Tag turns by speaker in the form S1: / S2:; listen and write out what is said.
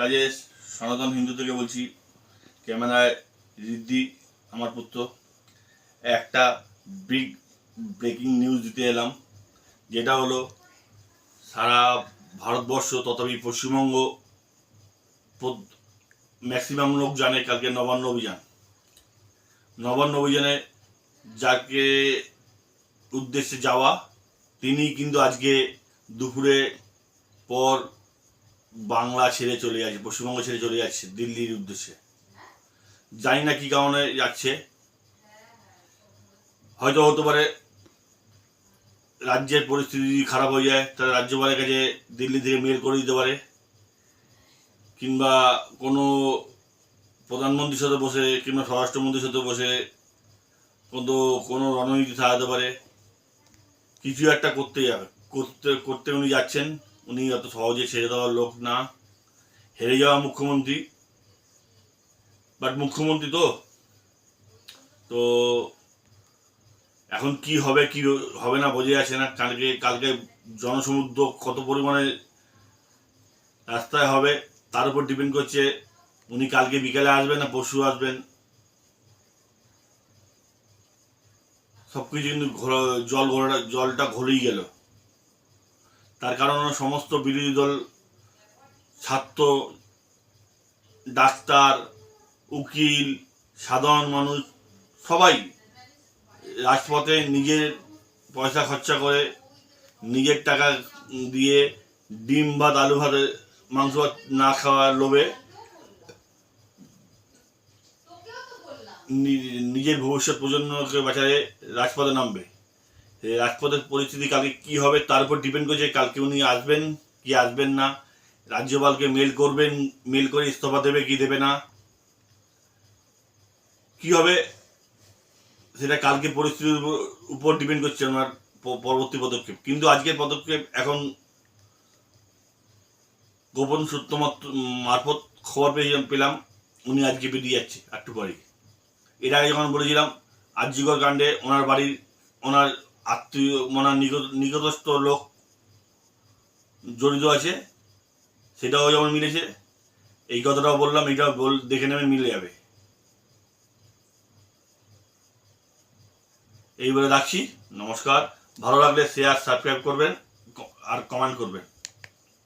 S1: রাজেশ, সনাতন হিন্দু থেকে বলছি, ক্যামেরায় রিদ্ধি আমার পুত্র। একটা বিগ ব্রেকিং নিউজ দিতে এলাম, যেটা হলো সারা ভারতবর্ষ তথাপি পশ্চিমবঙ্গ ম্যাক্সিমাম লোক জানে কালকে নবান্ন অভিযান। নবান্ন অভিযানে যাকে উদ্দেশ্যে যাওয়া তিনি কিন্তু আজকে দুপুরে পর বাংলা ছেড়ে চলে যাচ্ছে, পশ্চিমবঙ্গ ছেড়ে চলে যাচ্ছে, দিল্লির উদ্দেশ্যে। জানি না কি কারণে যাচ্ছে। হয়তো হতে পারে রাজ্যের পরিস্থিতি যদি খারাপ হয়ে যায়, তাহলে রাজ্যপালের কাছে দিল্লি থেকে মেল করে দিতে পারে। কিংবা কোনো প্রধানমন্ত্রীর সাথে বসে কিংবা স্বরাষ্ট্রমন্ত্রীর সাথে বসে কোনো কোনো রণনীতি থাকাতে পারে। কিছু একটা করতে যাবে, করতে করতে উনি যাচ্ছেন। উনি অত সহজে ছেড়ে দেওয়ার লোক না। হেরে যাওয়া মুখ্যমন্ত্রী। বাট মুখ্যমন্ত্রী তো। তো এখন কি হবে কি হবে না বোঝা যাচ্ছে না। কালকে কালকে জনসমুদ্র কত পরিমাণে রাস্তায় হবে, তার উপর ডিপেন্ড করছে। উনি কালকে বিকালে আসবেন না, পরশু আসবেন। সবকিছু কিন্তু ঘোরা- জল ঘোরা জলটা ঘোরেই গেল। তার কারণ সমস্ত বিরোধী দল, ছাত্র, ডাক্তার, উকিল, সাধারণ মানুষ, সবাই রাজপথে নিজের পয়সা খরচা করে নিজের টাকা দিয়ে ডিম ভাত আলু ভাত মাংস ভাত না খাওয়ার লোভে নিজের ভবিষ্যৎ প্রজন্মকে বাঁচাতে রাজপথে নামবে। রাজপথের পরিস্থিতি কালকে কি হবে তার উপর ডিপেন্ড করছে, কালকে উনি আসবেন, কি আসবেন না, রাজ্যপালকে মেল করবেন মেল করে ইস্তফা দেবে, কি দেবে না, কি হবে সেটা কালকে পরিস্থিতির উপর- ডিপেন্ড করছে ওনার পরবর্তী পদক্ষেপ। কিন্তু আজকের পদক্ষেপ এখন গোপন সূত্র মারফত খবর পেয়ে পেলাম, উনি আজকে বেরিয়ে যাচ্ছে একটু পরেই। এর আগে যখন বলেছিলাম, আর্যিকর কাণ্ডে ওনার বাড়ির, ওনার আত্মীয় মানে নিকট, নিকটস্থ লোক জড়িত আছে, সেটাও যেমন মিলেছে, এই কথাটাও বললাম এটা বল, দেখে নেবে, মিলে যাবে। এইবারে রাখছি, নমস্কার, ভালো লাগলে শেয়ার সাবস্ক্রাইব করবেন আর কমেন্ট করবেন।